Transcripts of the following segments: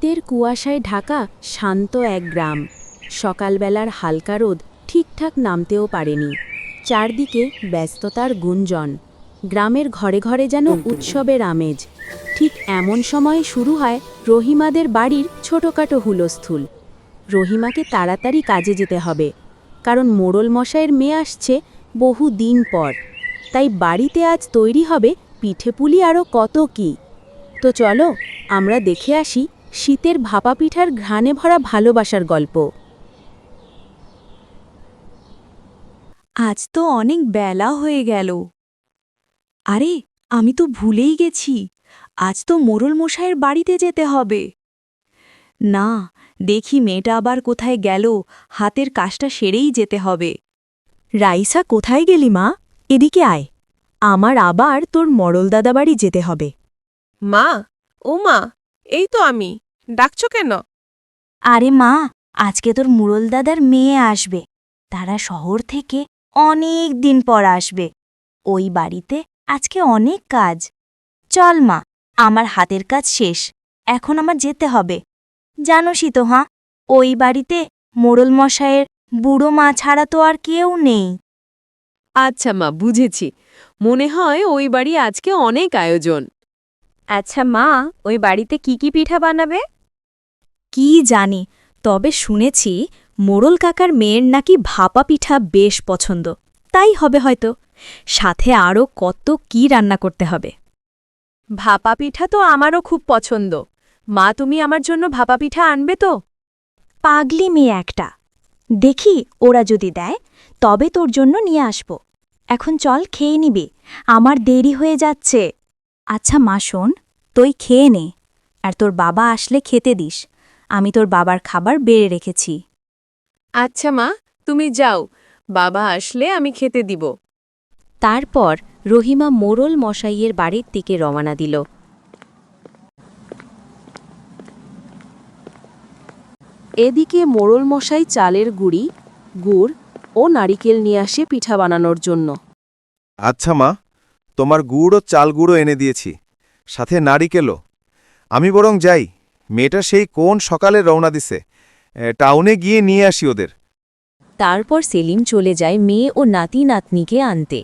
শীতের কুয়াশায় ঢাকা শান্ত এক গ্রাম। সকালবেলার হালকা রোদ ঠিকঠাক নামতেও পারেনি। চারদিকে ব্যস্ততার গুঞ্জন। গ্রামের ঘরে ঘরে যেন উৎসবের আমেজ। ঠিক এমন সময়ে শুরু হয় রহিমাদের বাড়ির ছোটোখাটো হুলস্থুল। রহিমাকে তাড়াতাড়ি কাজে যেতে হবে, কারণ মোড়ল মশাইয়ের মেয়ে আসছে বহু দিন পর। তাই বাড়িতে আজ তৈরি হবে পিঠেপুলি আরও কত কি। তো চলো আমরা দেখে আসি শীতের ভাপা পিঠার ঘ্রাণে ভরা ভালোবাসার গল্প। আজ তো অনেক বেলা হয়ে গেল। আরে, আমি তো ভুলেই গেছি। আজ তো মোরল মশাইয়ের বাড়িতে যেতে হবে। না, দেখি মেয়েটা আবার কোথায় গেল। হাতের কাজটা সেরেই যেতে হবে। রাইসা, কোথায় গেলি মা? এদিকে আয়। আমার আবার তোর মরল দাদা বাড়ি যেতে হবে। মা, ও মা, এই তো আমি। ডাকছো কেন? আরে মা আজকে তোর মুরল দাদার মেয়ে আসবে। তারা শহর থেকে অনেক দিন পর আসবে। ওই বাড়িতে আজকে অনেক কাজ। চল মা আমার হাতের কাজ শেষ। এখন আমার যেতে হবে। জানোসই তো হাঁ ওই বাড়িতে মোড়ল মশায়ের বুড়ো মা ছাড়া তো আর কেউ নেই। আচ্ছা মা বুঝেছি। মনে হয় ওই বাড়ি আজকে অনেক আয়োজন। আচ্ছা মা ওই বাড়িতে কি কি পিঠা বানাবে? কি জানি তবে শুনেছি মোড়ল কাকার মেয়ের নাকি ভাপা পিঠা বেশ পছন্দ। তাই হবে হয়তো। সাথে আরও কত কি রান্না করতে হবে। ভাপা পিঠা তো আমারও খুব পছন্দ। মা তুমি আমার জন্য ভাপা পিঠা আনবে তো? পাগলি মেয়ে একটা। দেখি ওরা যদি দেয় তবে তোর জন্য নিয়ে আসব। এখন চল খেয়ে নিবি। আমার দেরি হয়ে যাচ্ছে। আচ্ছা মা শোন তুই খেয়ে নে। আর তোর বাবা আসলে খেতে দিস। আমি তোর বাবার খাবার বেড়ে রেখেছি। আচ্ছা মা তুমি যাও। বাবা আসলে আমি খেতে দিব। তারপর রহিমা মোড়ল মশাইয়ের বাড়ির দিকে রওনা দিল। এদিকে মোড়ল মশাই চালের গুড়ি গুড় ও নারিকেল নিয়ে আসে পিঠা বানানোর জন্য। আচ্ছা মা তোমার গুড় ও চাল গুঁড়ো এনে দিয়েছি সাথে নারিকেলও। আমি বরং যাই। মেয়েটা সেই কোন সকালে রওনা দিছে? টাউনে গিয়ে নিয়ে আসি ওদের। তারপর সেলিম চলে যায় মেয়ে ও নাতি নাতনিকে আনতে।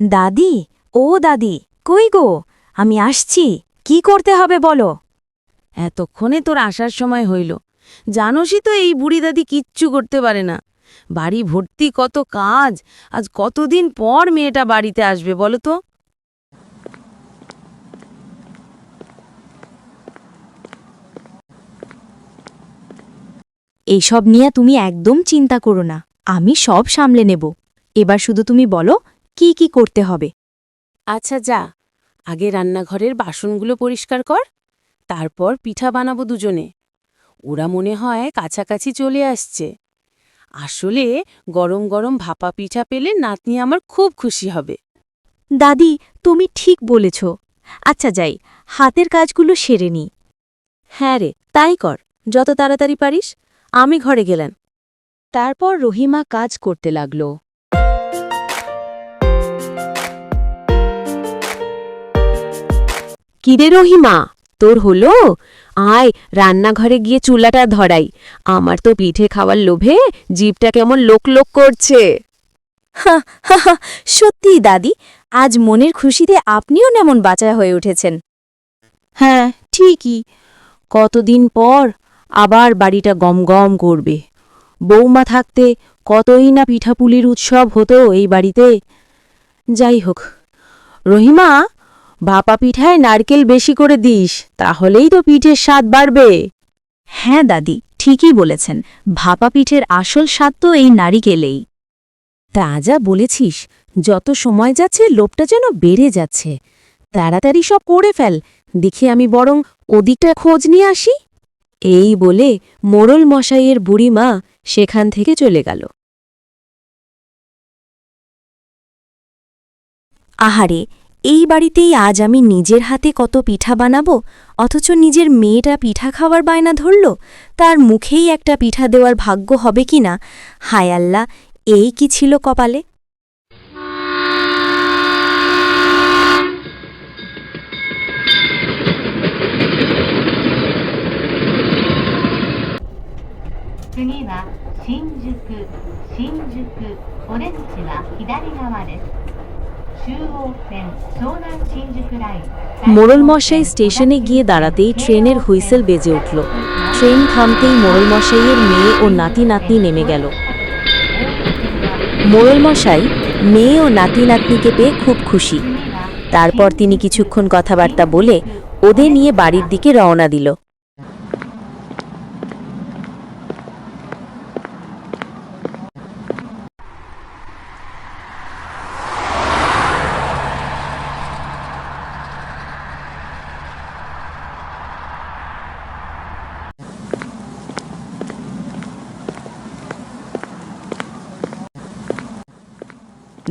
দাদি ও দাদি কই গো? আমি আসছি। কি করতে হবে বলো? এতক্ষণে তোর আসার সময় হইল। জানোসই তো এই বুড়ি দাদি কিচ্ছু করতে পারে না। বাড়ি ভর্তি কত কাজ আজ কতদিন পর মেয়েটা বাড়িতে আসবে বলো তো? এইসব নিয়ে তুমি একদম চিন্তা করো না। আমি সব সামলে নেব। এবার শুধু তুমি বলো কি কি করতে হবে? আচ্ছা যা। আগে রান্নাঘরের বাসনগুলো পরিষ্কার কর তারপর পিঠা বানাবো দুজনে। ওরা মনে হয় কাছাকাছি চলে আসছে। আসলে গরম গরম ভাপা পিঠা পেলে নাতনি আমার খুব খুশি হবে। দাদি তুমি ঠিক বলেছ। আচ্ছা যাই হাতের কাজগুলো সেরে নি। হ্যাঁ রে তাই কর যত তাড়াতাড়ি পারিস। আমি ঘরে গেলেন। তারপর রহিমা কাজ করতে লাগল। কিরে রহিমা? তোর হলো? আয় রান্নাঘরে গিয়ে চুলাটা ধরাই। আমার তো পিঠে খাওয়ার লোভে জিভটা কেমন লোক লোক করছে। সত্যি দাদি আজ মনের খুশিতে আপনিও নেমন বাঁচা হয়ে উঠেছেন। হ্যাঁ ঠিকই। কতদিন পর আবার বাড়িটা গমগম করবে। বৌমা থাকতে কতই না পিঠাপুলির উৎসব হতো এই বাড়িতে। যাই হোক রহিমা ভাপা পিঠায় নারকেল বেশি করে দিস, তাহলেই তো পিঠের স্বাদ বাড়বে। হ্যাঁ দাদি, ঠিকই বলেছেন। ভাপা পিঠের আসল স্বাদ তো এই নারিকেলেই। তা যা বলেছিস, যত সময় যাচ্ছে লোভটা যেন বেড়ে যাচ্ছে। তাড়াতাড়ি সব করে ফেল, দেখি আমি বরং ওদিকটা খোঁজ নিয়ে আসি। এই বলে মোড়ল মশাইয়ের বুড়ি মা সেখান থেকে চলে গেল। আহারে এই বাড়িতেই আজ আমি নিজের হাতে কত পিঠা বানাবো, অথচ নিজের মেয়েটা পিঠা খাওয়ার বায়না ধরল, তার মুখেই একটা পিঠা দেওয়ার ভাগ্য হবে কি না? হায় আল্লাহ, এই কি ছিল কপালে? মোড়লমশাই স্টেশনে গিয়ে দাঁড়াতেই ট্রেনের হুইসেল বেজে উঠল। ট্রেন থামতেই মোড়লমশাইয়ের মেয়ে ও নাতি নাতনি নেমে গেল। মোড়লমশাই মেয়ে ও নাতি নাতনিকে পেয়ে খুব খুশি। তারপর তিনি কিছুক্ষণ কথাবার্তা বলে ওদের নিয়ে বাড়ির দিকে রওনা দিল।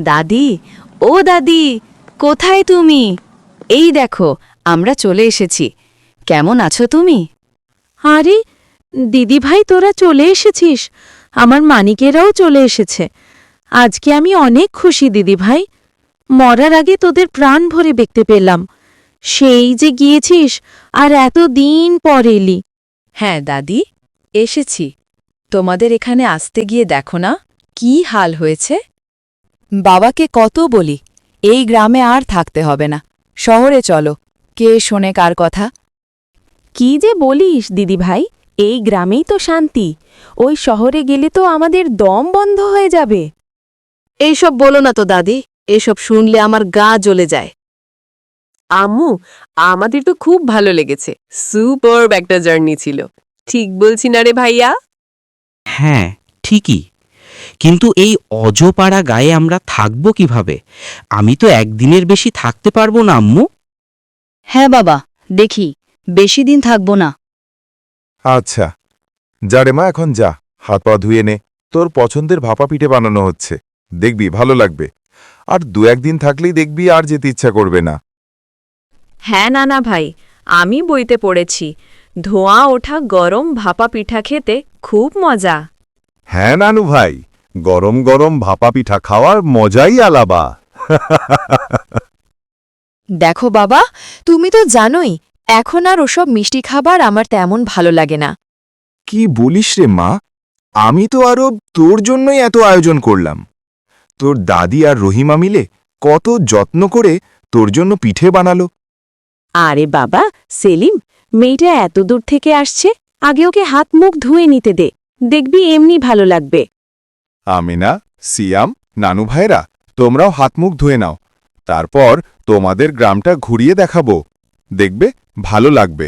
দাদি ও দাদি কোথায় তুমি? এই দেখো আমরা চলে এসেছি। কেমন আছো তুমি? আরে দিদি ভাই তোরা চলে এসেছিস? আমার মানিকেরাও চলে এসেছে। আজকে আমি অনেক খুশি দিদি ভাই মরার আগে তোদের প্রাণ ভরে দেখতে পেলাম। সেই যে গিয়েছিস আর এত দিন পর এলি। হ্যাঁ দাদি এসেছি। তোমাদের এখানে আসতে গিয়ে দেখো না কি হাল হয়েছে? বাবাকে কত বলি এই গ্রামে আর থাকতে হবে না। শহরে চলো কে শোনে কার কথা? কি যে বলিস দিদি ভাই এই গ্রামেই তো শান্তি। ওই শহরে গেলে তো আমাদের দম বন্ধ হয়ে যাবে। এইসব বলো না তো দাদি এসব শুনলে আমার গা জ্বলে যায়। আম্মু আমাদের তো খুব ভালো লেগেছে সুপার একটা জার্নি ছিল। ঠিক বলছি না রে ভাইয়া? হ্যাঁ ঠিকই। কিন্তু এই অজপাড়া গায়ে আমরা থাকব কীভাবে? আমি তো একদিনের বেশি থাকতে পারব না আম্মু। হ্যাঁ বাবা দেখি বেশি দিন থাকব না। আচ্ছা। যা রে মা এখন যা। হাত পা ধুয়ে নে। তোর পছন্দের ভাপা পিঠে বানানো হচ্ছে। দেখবি ভালো লাগবে। আর দু একদিন থাকলেই দেখবি আর যেতে ইচ্ছা করবে না। হ্যাঁ নানা ভাই আমি বইতে পড়েছি। ধোঁয়া ওঠা গরম ভাপা পিঠা খেতে খুব মজা। হ্যাঁ নানু ভাই। গরম গরম ভাপা পিঠা খাওয়ার মজাই আলাবা দেখো বাবা তুমি তো জানোই এখন আর ওসব মিষ্টি খাবার আমার তেমন ভালো লাগে না। কি বলিস রে মা আমি তো আরও তোর জন্যই এত আয়োজন করলাম। তোর দাদি আর রহিমা মিলে কত যত্ন করে তোর জন্য পিঠে বানালো। আরে বাবা সেলিম মেয়েটা এত দূর থেকে আসছে আগে ওকে হাত মুখ ধুয়ে নিতে দে দেখবি এমনি ভালো লাগবে। আমিনা সিয়াম নানু ভাইরা তোমরাও হাত মুখ ধুয়ে নাও। তারপর তোমাদের গ্রামটা ঘুরিয়ে দেখাবো। দেখবে ভালো লাগবে।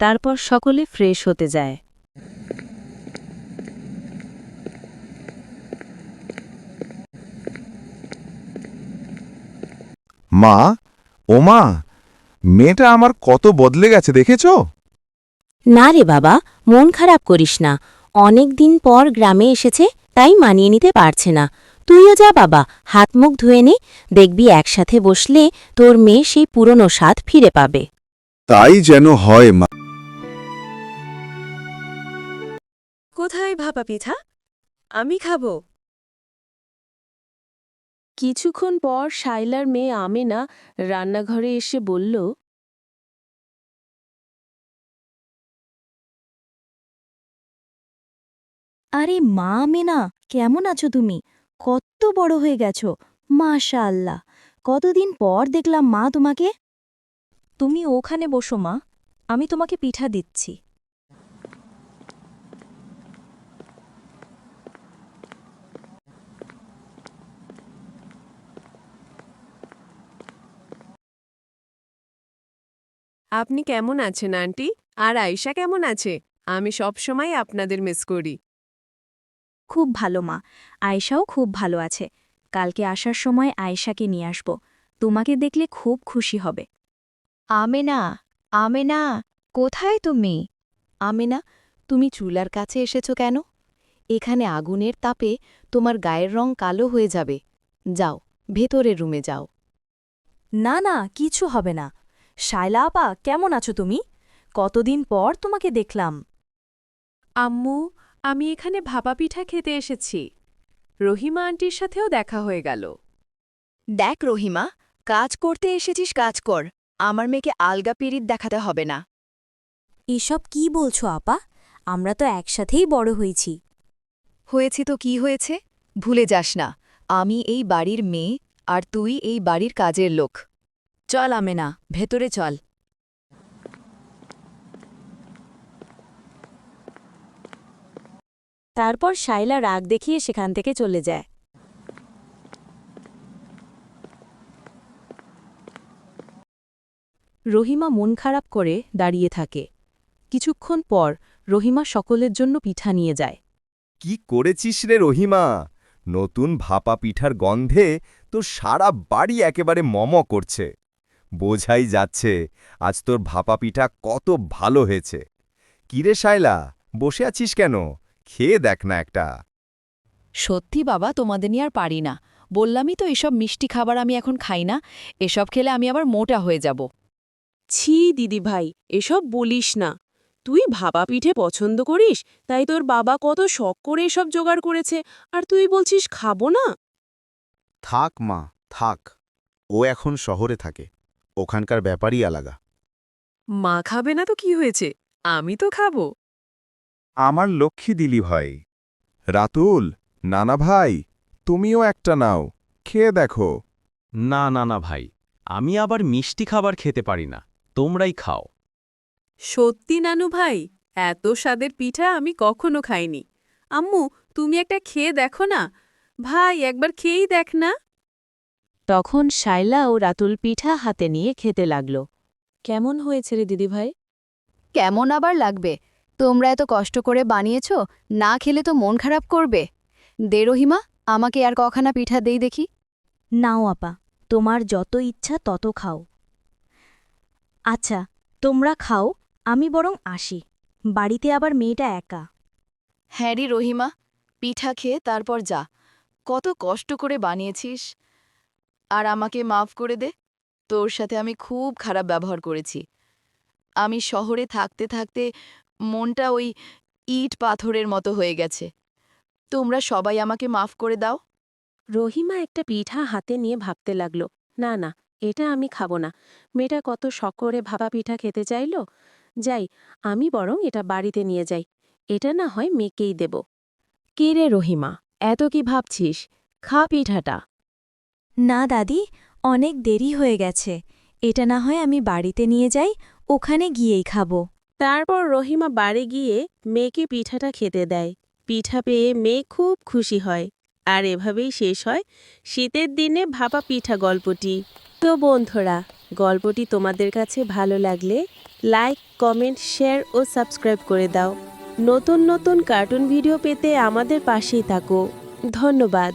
তারপর সকলে ফ্রেশ হতে যায়। মা ও মা মেয়েটা আমার কত বদলে গেছে দেখেছ? না রে বাবা মন খারাপ করিস না। অনেক দিন পর গ্রামে এসেছে তাই মানিয়ে নিতে পারছে না। তুইও যা বাবা হাত মুখ ধুয়ে নে দেখবি একসাথে বসলে তোর মেয়ে সেই পুরনো স্বাদ ফিরে পাবে। তাই যেন হয় মা। কোথায় ভাপা পিঠা? আমি খাব। কিছুক্ষণ পর শাইলার মেয়ে আমেনা রান্নাঘরে এসে বলল আরে মা মেনা, কেমন আছো তুমি? কত বড় হয়ে গেছো। মাশা আল্লাহ কতদিন পর দেখলাম মা তোমাকে। তুমি ওখানে বসো মা, আমি তোমাকে পিঠা দিচ্ছি। আপনি কেমন আছেন, আন্টি? আর আয়শা কেমন আছে? আমি সবসময় আপনাদের মিস করি। খুব ভালো মা আয়েশাও খুব ভালো আছে। কালকে আসার সময় আয়েশাকে নিয়ে আসব তোমাকে দেখলে খুব খুশি হবে। আমেনা আমেনা কোথায় তুমি? আমেনা তুমি চুলার কাছে এসেছ কেন? এখানে আগুনের তাপে তোমার গায়ের রং কালো হয়ে যাবে। যাও ভেতরের রুমে যাও। না না কিছু হবে না। শায়লা আপা কেমন আছো তুমি? কতদিন পর তোমাকে দেখলাম। আম্মু আমি এখানে ভাপা পিঠা খেতে এসেছি। রহিমা আন্টির সাথেও দেখা হয়ে গেল। দেখ রহিমা কাজ করতে এসেছিস কাজ কর আমার মেয়েকে আলগা পিরিত দেখাতে হবে না। এসব কি বলছো আপা? আমরা তো একসাথেই বড় হয়েছি। হয়েছে তো কি হয়েছে? ভুলে যাস না আমি এই বাড়ির মেয়ে আর তুই এই বাড়ির কাজের লোক। চল আমেনা ভেতরে চল। তারপর শাইলা রাগ দেখিয়ে সেখান থেকে চলে যায়। রহিমা মন খারাপ করে দাঁড়িয়ে থাকে। কিছুক্ষণ পর রহিমা সকলের জন্য পিঠা নিয়ে যায়। কি করেছিস রে রহিমা? নতুন ভাপা পিঠার গন্ধে তোর সারা বাড়ি একেবারে মম করছে। বোঝাই যাচ্ছে আজ তোর ভাপা পিঠা কত ভালো হয়েছে। কিরে শায়লা, বসে আছিস কেন? খেয়ে দেখ না একটা। সত্যি বাবা তোমাদের নিয়ে আর পারি না। বললামই তো এসব মিষ্টি খাবার আমি এখন খাই না। এসব খেলে আমি আবার মোটা হয়ে যাব। ছি দিদি ভাই এসব বলিস না। তুই ভাবা পিঠে পছন্দ করিস তাই তোর বাবা কত শখ করে এসব জোগাড় করেছে আর তুই বলছিস খাব না? থাক মা থাক। ও এখন শহরে থাকে। ওখানকার ব্যাপারই আলাদা। মা খাবে না তো কি হয়েছে? আমি তো খাব। আমার লক্ষ্মী দিলি ভাই। রাতুল নানা ভাই তুমিও একটা নাও খেয়ে দেখো। না না না ভাই আমি আবার মিষ্টি খাবার খেতে পারি না তোমরাই খাও। সত্যি নানু ভাই এত স্বাদের পিঠা আমি কখনো খাইনি। আম্মু তুমি একটা খেয়ে দেখো না? ভাই একবার খেয়েই দেখ না। তখন শাইলা ও রাতুল পিঠা হাতে নিয়ে খেতে লাগল। কেমন হয়েছে রে দিদিভাই? কেমন আবার লাগবে? তোমরা এত কষ্ট করে বানিয়েছ না খেলে তো মন খারাপ করবে। দে রহিমা আমাকে আর কখানা পিঠা দেই দেখি। নাও আপা তোমার যত ইচ্ছা তত খাও। আচ্ছা তোমরা খাও আমি বরং আসি। বাড়িতে আবার মেয়েটা একা। হ্যাঁ রে রহিমা পিঠা খেয়ে তারপর যা। কত কষ্ট করে বানিয়েছিস। আর আমাকে মাফ করে দে তোর সাথে আমি খুব খারাপ ব্যবহার করেছি। আমি শহরে থাকতে থাকতে মনটা ওই ইট পাথরের মতো হয়ে গেছে। তোমরা সবাই আমাকে মাফ করে দাও। রহিমা একটা পিঠা হাতে নিয়ে ভাবতে লাগল না না এটা আমি খাব না। মেয়েটা কত শখ করে ভাপা পিঠা খেতে চাইল? যাই আমি বরং এটা বাড়িতে নিয়ে যাই। এটা না হয় মেয়েকেই দেব। কে রে রহিমা এত কি ভাবছিস? খা পিঠাটা। না দাদি অনেক দেরি হয়ে গেছে। এটা না হয় আমি বাড়িতে নিয়ে যাই ওখানে গিয়েই খাব। তারপর রহিমা বাড়ি গিয়ে মেয়েকে পিঠাটা খেতে দেয়। পিঠা পেয়ে মেয়ে খুব খুশি হয়। আর এভাবেই শেষ হয় শীতের দিনে ভাপা পিঠা গল্পটি। তো বন্ধুরা, গল্পটি তোমাদের কাছে ভালো লাগলে লাইক, কমেন্ট, শেয়ার ও সাবস্ক্রাইব করে দাও। নতুন নতুন কার্টুন ভিডিও পেতে আমাদের পাশেই থাকো। ধন্যবাদ।